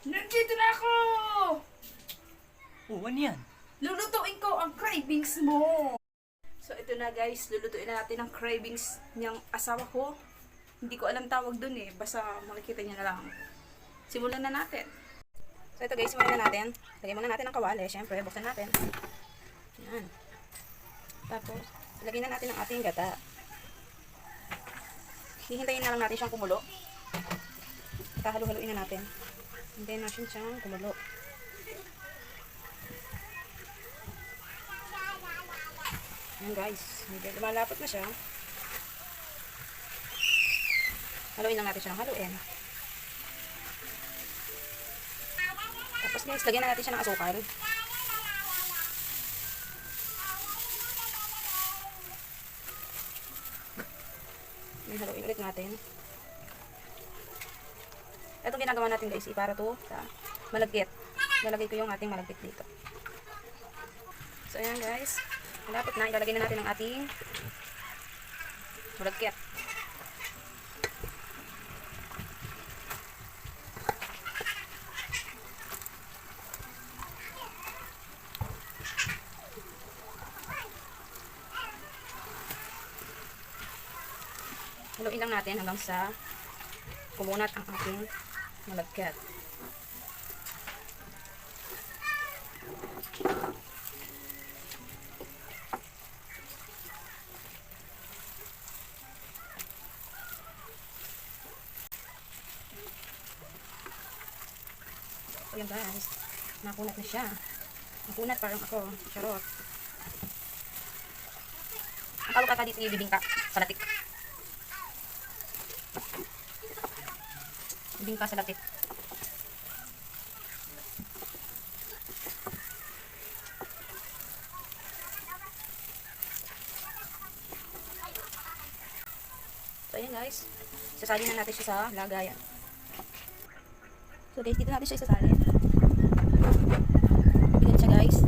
Nandito na ako! Oh, ano yan? Lulutuin ko ang cravings mo! So, ito na guys. Lulutuin na natin ang cravings niyang asawa ko. Hindi ko alam tawag dun eh. Basta makikita niya na lang. Simulan na natin. So, ito guys. Simulan na natin. Lagyan muna natin ang kawali. Siyempre, buksan natin. Yan. Tapos, lagyan na natin ang ating gata. Hihintayin na lang natin siyang kumulo. Kahalu-haluin na natin. Hintayin natin siyang kumulo. Ayan guys, medyo lumalapot na siya. Haluin lang natin siya ng haluin. Tapos guys, lagyan na natin siya ng asukal. Haluin ulit natin. Itong ginagawa natin guys, para to sa malagkit. Lalagay ko yung ating malagkit dito. So ayan guys, malapit na. Ilalagay na natin ang ating malagkit. Haluin lang natin hanggang sa kumunat ang ating malagkit. So yan guys, nakunat na siya. Nakunat parang ako, charot. Ang tawag ata dito yung bibingka, salatik. Bibingka salatik. So ayan guys, sasali na natin siya sa lagayan. So guys, dito natin siya isasalin. Bigat siya guys.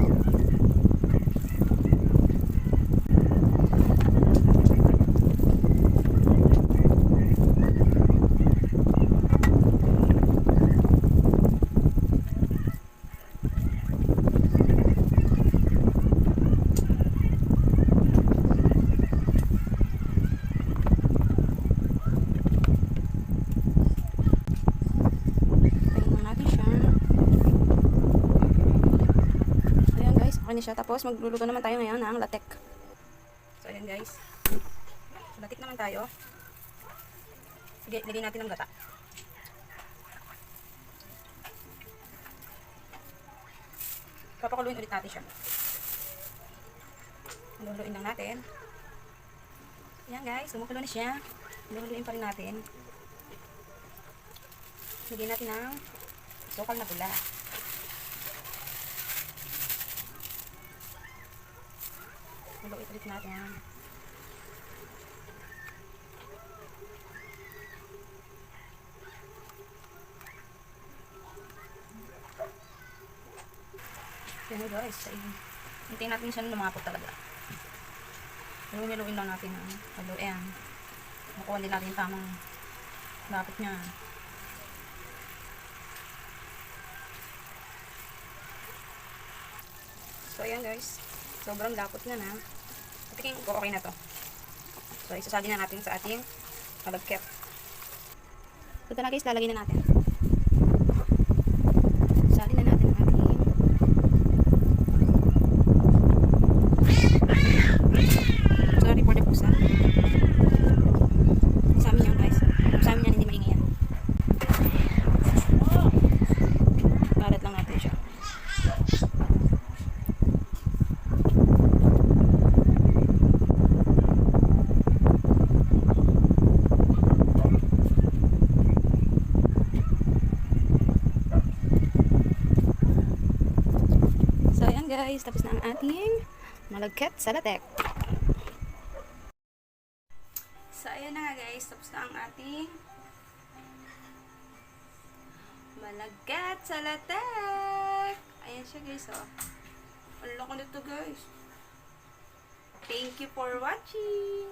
Tayin lang natin siya. So, ayan guys. Okay na siya. Tapos, magluluto naman tayo ngayon ng latek. So, ayan guys. So, latik naman tayo. Sige, lagyan natin ng gata. Papakuluin ulit natin siya. Luluin lang natin. Ayan guys, kumukulo na siya. Luluin pa rin natin. Lagyan natin ng sukal na pula. Ulit natin. Yan guys, ay, hintayin natin siya lumapot talaga. Haluin lang natin ang haluin. Makuha din natin tamang lapit niya. So, ayan guys. Sobrang lapot na na. Tingin ko okay na to. So, isasali na natin sa ating malagkit. So, ito na guys, lalagay na natin. Sali na natin ang ating Sorry for the pusa. Sa amin yan guys. Sa amin yan, hindi maingay yan. Kalat lang natin siya. So, ayan guys. Tapos na ang ating malagkit sa latek. So, ayan na nga guys. Tapos na ang ating malagkit sa latek. Ayan siya guys, oh. Ang laki nito guys. Thank you for watching.